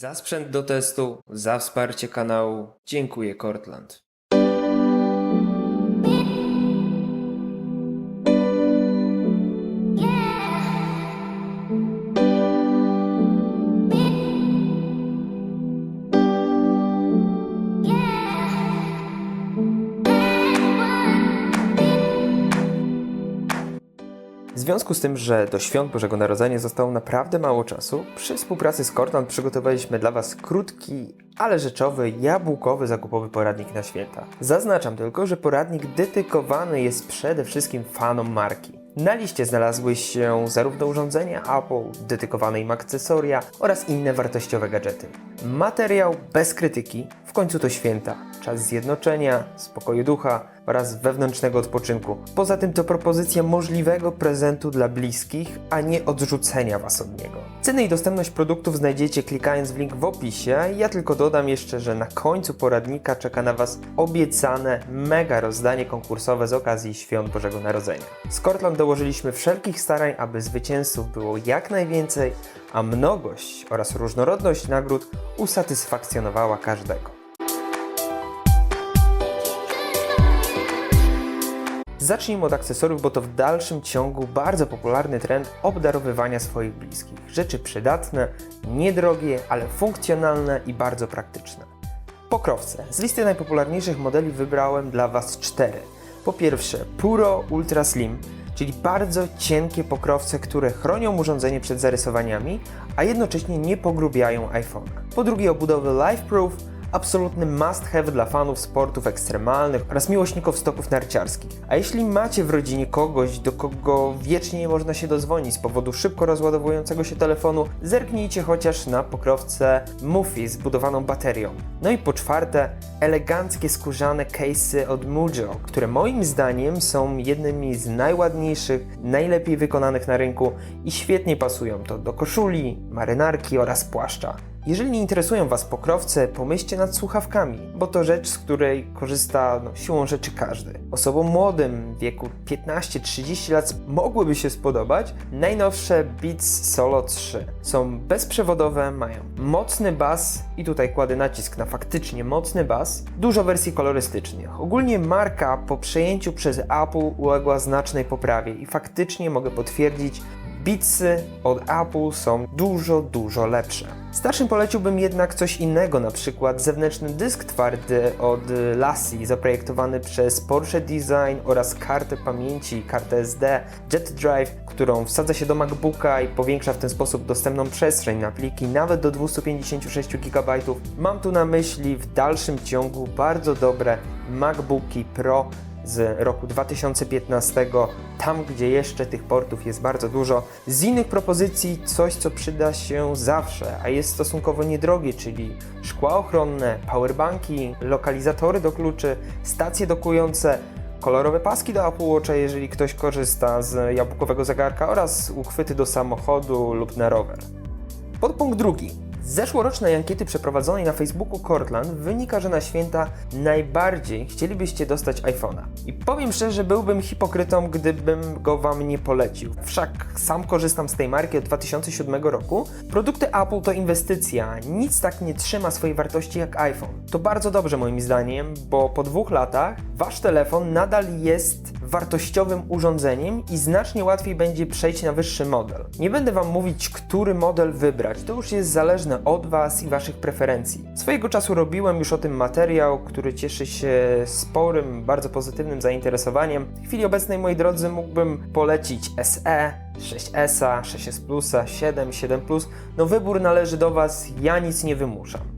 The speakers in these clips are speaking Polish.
Za sprzęt do testu, za wsparcie kanału, dziękuję Cortland. W związku z tym, że do świąt Bożego Narodzenia zostało naprawdę mało czasu, przy współpracy z Cortland przygotowaliśmy dla Was krótki, ale rzeczowy, jabłkowy zakupowy poradnik na święta. Zaznaczam tylko, że poradnik dedykowany jest przede wszystkim fanom marki. Na liście znalazły się zarówno urządzenia Apple, dedykowane im akcesoria oraz inne wartościowe gadżety. Materiał bez krytyki, w końcu to święta, czas zjednoczenia, spokoju ducha oraz wewnętrznego odpoczynku. Poza tym to propozycja możliwego prezentu dla bliskich, a nie odrzucenia Was od niego. Ceny i dostępność produktów znajdziecie klikając w link w opisie. Ja tylko dodam jeszcze, że na końcu poradnika czeka na Was obiecane mega rozdanie konkursowe z okazji Świąt Bożego Narodzenia. Z Cortland dołożyliśmy wszelkich starań, aby zwycięzców było jak najwięcej, a mnogość oraz różnorodność nagród usatysfakcjonowała każdego. Zacznijmy od akcesoriów, bo to w dalszym ciągu bardzo popularny trend obdarowywania swoich bliskich. Rzeczy przydatne, niedrogie, ale funkcjonalne i bardzo praktyczne. Pokrowce. Z listy najpopularniejszych modeli wybrałem dla Was cztery. Po pierwsze, Puro Ultra Slim, czyli bardzo cienkie pokrowce, które chronią urządzenie przed zarysowaniami, a jednocześnie nie pogrubiają iPhone'a. Po drugie, obudowy LifeProof, absolutny must have dla fanów sportów ekstremalnych oraz miłośników stoków narciarskich. A jeśli macie w rodzinie kogoś, do kogo wiecznie nie można się dozwonić z powodu szybko rozładowującego się telefonu, zerknijcie chociaż na pokrowce Mufi z budowaną baterią. No i po czwarte, eleganckie skórzane case'y od Mujo, które moim zdaniem są jednymi z najładniejszych, najlepiej wykonanych na rynku i świetnie pasują to do koszuli, marynarki oraz płaszcza. Jeżeli nie interesują Was pokrowce, pomyślcie nad słuchawkami, bo to rzecz, z której korzysta no, siłą rzeczy każdy. Osobom młodym, w wieku 15-30 lat mogłyby się spodobać najnowsze Beats Solo 3. Są bezprzewodowe, mają mocny bas i tutaj kładę nacisk na faktycznie mocny bas, dużo wersji kolorystycznych. Ogólnie marka po przejęciu przez Apple uległa znacznej poprawie i faktycznie mogę potwierdzić, Beatsy od Apple są dużo, dużo lepsze. Starszym poleciłbym jednak coś innego, na przykład zewnętrzny dysk twardy od Lassie zaprojektowany przez Porsche Design oraz kartę pamięci, kartę SD Jet Drive, którą wsadza się do MacBooka i powiększa w ten sposób dostępną przestrzeń na pliki nawet do 256 GB. Mam tu na myśli w dalszym ciągu bardzo dobre MacBooki Pro z roku 2015, tam gdzie jeszcze tych portów jest bardzo dużo. Z innych propozycji coś, co przyda się zawsze, a jest stosunkowo niedrogie, czyli szkła ochronne, powerbanki, lokalizatory do kluczy, stacje dokujące, kolorowe paski do Apple Watcha, jeżeli ktoś korzysta z jabłkowego zegarka oraz uchwyty do samochodu lub na rower. Podpunkt drugi. Z zeszłorocznej ankiety przeprowadzonej na Facebooku Cortland wynika, że na święta najbardziej chcielibyście dostać iPhone'a. I powiem szczerze, byłbym hipokrytą, gdybym go Wam nie polecił. Wszak sam korzystam z tej marki od 2007 roku. Produkty Apple to inwestycja, nic tak nie trzyma swojej wartości jak iPhone. To bardzo dobrze moim zdaniem, bo po dwóch latach Wasz telefon nadal jest wartościowym urządzeniem i znacznie łatwiej będzie przejść na wyższy model. Nie będę Wam mówić, który model wybrać, to już jest zależne od Was i Waszych preferencji. Swojego czasu robiłem już o tym materiał, który cieszy się sporym, bardzo pozytywnym zainteresowaniem. W chwili obecnej, moi drodzy, mógłbym polecić SE, 6S, 6S Plus, 7, 7 Plus. No wybór należy do Was, ja nic nie wymuszam.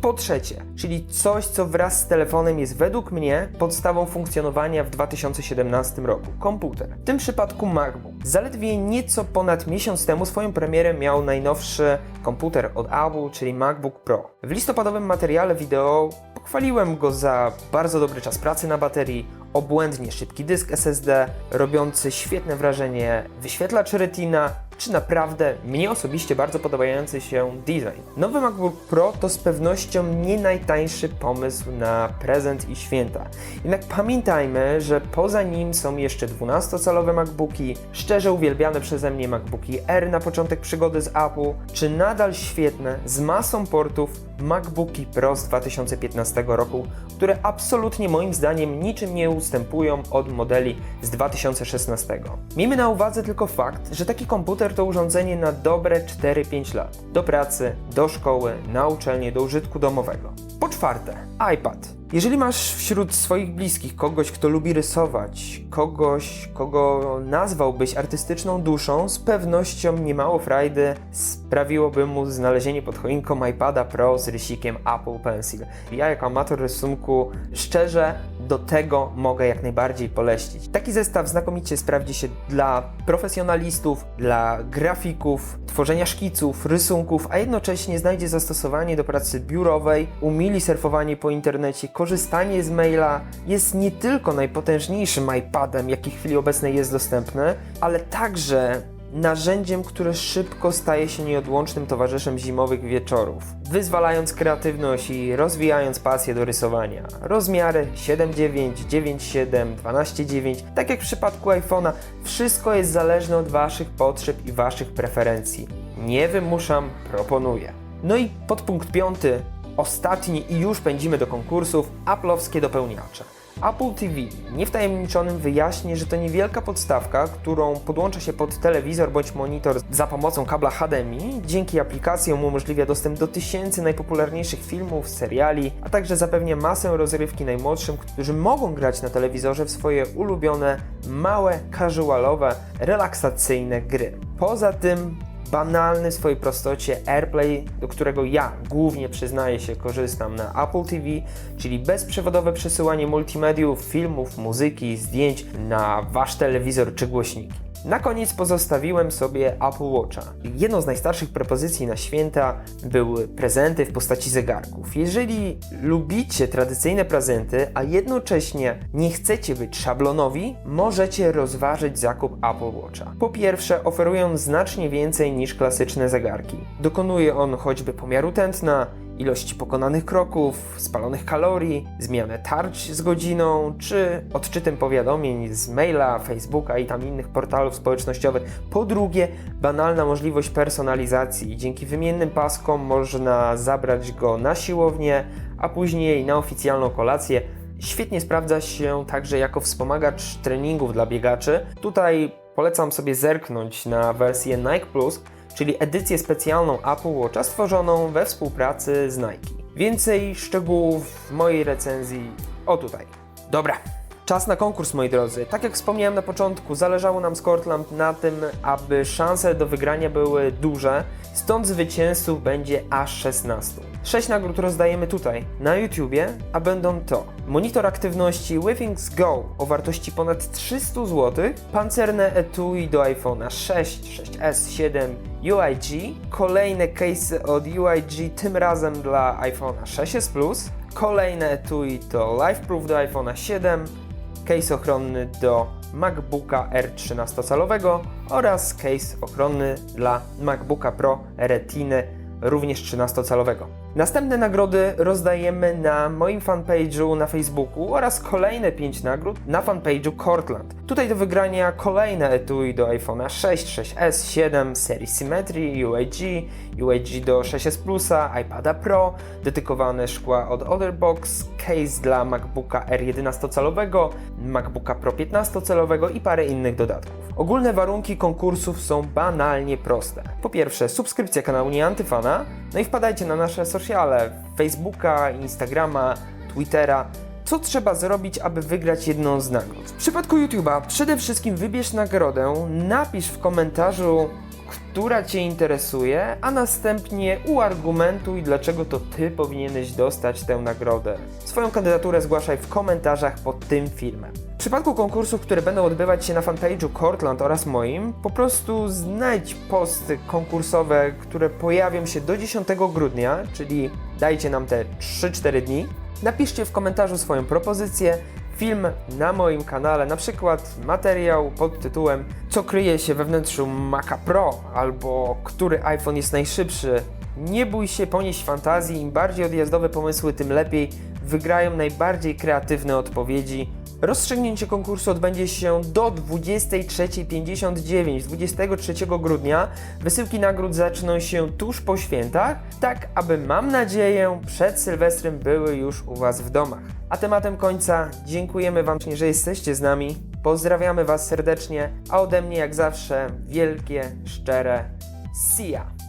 Po trzecie, czyli coś, co wraz z telefonem jest według mnie podstawą funkcjonowania w 2017 roku komputer. W tym przypadku MacBook. Zaledwie nieco ponad miesiąc temu swoją premierę miał najnowszy komputer od Apple, czyli MacBook Pro. W listopadowym materiale wideo pochwaliłem go za bardzo dobry czas pracy na baterii, obłędnie szybki dysk SSD, robiący świetne wrażenie wyświetlacz Retina, czy naprawdę mnie osobiście bardzo podobający się design. Nowy MacBook Pro to z pewnością nie najtańszy pomysł na prezent i święta. Jednak pamiętajmy, że poza nim są jeszcze 12-calowe MacBooki, szczerze uwielbiane przeze mnie MacBooki R na początek przygody z Apple, czy nadal świetne z masą portów MacBooki Pro z 2015 roku, które absolutnie moim zdaniem niczym nie ustępują od modeli z 2016. Miejmy na uwadze tylko fakt, że taki komputer to urządzenie na dobre 4-5 lat. Do pracy, do szkoły, na uczelnię, do użytku domowego. Po czwarte, iPad. Jeżeli masz wśród swoich bliskich kogoś, kto lubi rysować, kogoś, kogo nazwałbyś artystyczną duszą, z pewnością niemało frajdy sprawiłoby mu znalezienie pod choinką iPada Pro z rysikiem Apple Pencil. Ja jako amator rysunku szczerze do tego mogę jak najbardziej poleścić. Taki zestaw znakomicie sprawdzi się dla profesjonalistów, dla grafików, tworzenia szkiców, rysunków, a jednocześnie znajdzie zastosowanie do pracy biurowej, umili surfowanie po internecie, korzystanie z maila. Jest nie tylko najpotężniejszym iPadem, jaki w chwili obecnej jest dostępny, ale także narzędziem, które szybko staje się nieodłącznym towarzyszem zimowych wieczorów, wyzwalając kreatywność i rozwijając pasję do rysowania. Rozmiary 7.9, 9.7, 12.9, tak jak w przypadku iPhone'a, wszystko jest zależne od Waszych potrzeb i Waszych preferencji. Nie wymuszam, proponuję. No i podpunkt piąty, ostatni i już pędzimy do konkursów, Apple'owskie dopełniacze. Apple TV niewtajemniczonym wyjaśni, że to niewielka podstawka, którą podłącza się pod telewizor bądź monitor za pomocą kabla HDMI. Dzięki aplikacjom umożliwia dostęp do tysięcy najpopularniejszych filmów, seriali, a także zapewnia masę rozrywki najmłodszym, którzy mogą grać na telewizorze w swoje ulubione, małe, casualowe, relaksacyjne gry. Poza tym banalny w swojej prostocie AirPlay, do którego ja głównie przyznaję się korzystam na Apple TV, czyli bezprzewodowe przesyłanie multimediów, filmów, muzyki, zdjęć na wasz telewizor czy głośniki. Na koniec pozostawiłem sobie Apple Watcha. Jedną z najstarszych propozycji na święta były prezenty w postaci zegarków. Jeżeli lubicie tradycyjne prezenty, a jednocześnie nie chcecie być szablonowi, możecie rozważyć zakup Apple Watcha. Po pierwsze, oferują znacznie więcej niż klasyczne zegarki. Dokonuje on choćby pomiaru tętna, ilości pokonanych kroków, spalonych kalorii, zmianę tarć z godziną, czy odczytem powiadomień z maila, Facebooka i tam innych portalów społecznościowych. Po drugie, banalna możliwość personalizacji. Dzięki wymiennym paskom można zabrać go na siłownię, a później na oficjalną kolację. Świetnie sprawdza się także jako wspomagacz treningów dla biegaczy. Tutaj polecam sobie zerknąć na wersję Nike Plus, czyli edycję specjalną Apple Watcha stworzoną we współpracy z Nike. Więcej szczegółów w mojej recenzji o tutaj. Dobra, czas na konkurs moi drodzy. Tak jak wspomniałem na początku, zależało nam z Cortland na tym, aby szanse do wygrania były duże, stąd zwycięzców będzie aż 16. 6 nagród rozdajemy tutaj, na YouTubie, a będą to monitor aktywności Withings Go o wartości ponad 300 zł, pancerne etui do iPhone'a 6, 6S, 7, UIG, kolejne case od UIG, tym razem dla iPhone'a 6s Plus, kolejne etui to LifeProof do iPhone'a 7, case ochronny do MacBooka R 13-calowego oraz case ochronny dla MacBooka Pro Retiny również 13-calowego. Następne nagrody rozdajemy na moim fanpage'u na Facebooku oraz kolejne 5 nagród na fanpage'u Cortland. Tutaj do wygrania kolejne etui do iPhone'a 6, 6S, 7 serii Symmetry, UAG, UAG do 6S Plusa, iPada Pro, dedykowane szkła od Otherbox, case dla MacBooka R 11-calowego, MacBooka Pro 15-calowego i parę innych dodatków. Ogólne warunki konkursów są banalnie proste. Po pierwsze, subskrypcja kanału Nieantyfana, no i wpadajcie na nasze sociale, Facebooka, Instagrama, Twittera. Co trzeba zrobić, aby wygrać jedną z nagród? W przypadku YouTube'a przede wszystkim wybierz nagrodę, napisz w komentarzu, która Cię interesuje, a następnie uargumentuj, dlaczego to Ty powinieneś dostać tę nagrodę. Swoją kandydaturę zgłaszaj w komentarzach pod tym filmem. W przypadku konkursów, które będą odbywać się na fanpage'u Cortland oraz moim, po prostu znajdź posty konkursowe, które pojawią się do 10 grudnia, czyli dajcie nam te 3-4 dni. Napiszcie w komentarzu swoją propozycję, film na moim kanale, na przykład materiał pod tytułem Co kryje się we wnętrzu Maca Pro albo który iPhone jest najszybszy. Nie bój się ponieść fantazji, im bardziej odjazdowe pomysły, tym lepiej wygrają najbardziej kreatywne odpowiedzi. Rozstrzygnięcie konkursu odbędzie się do 23.59 23 grudnia. Wysyłki nagród zaczną się tuż po świętach, tak aby mam nadzieję przed Sylwestrem były już u Was w domach. A tematem końca dziękujemy Wam, że jesteście z nami. Pozdrawiamy Was serdecznie, a ode mnie jak zawsze wielkie, szczere see ya.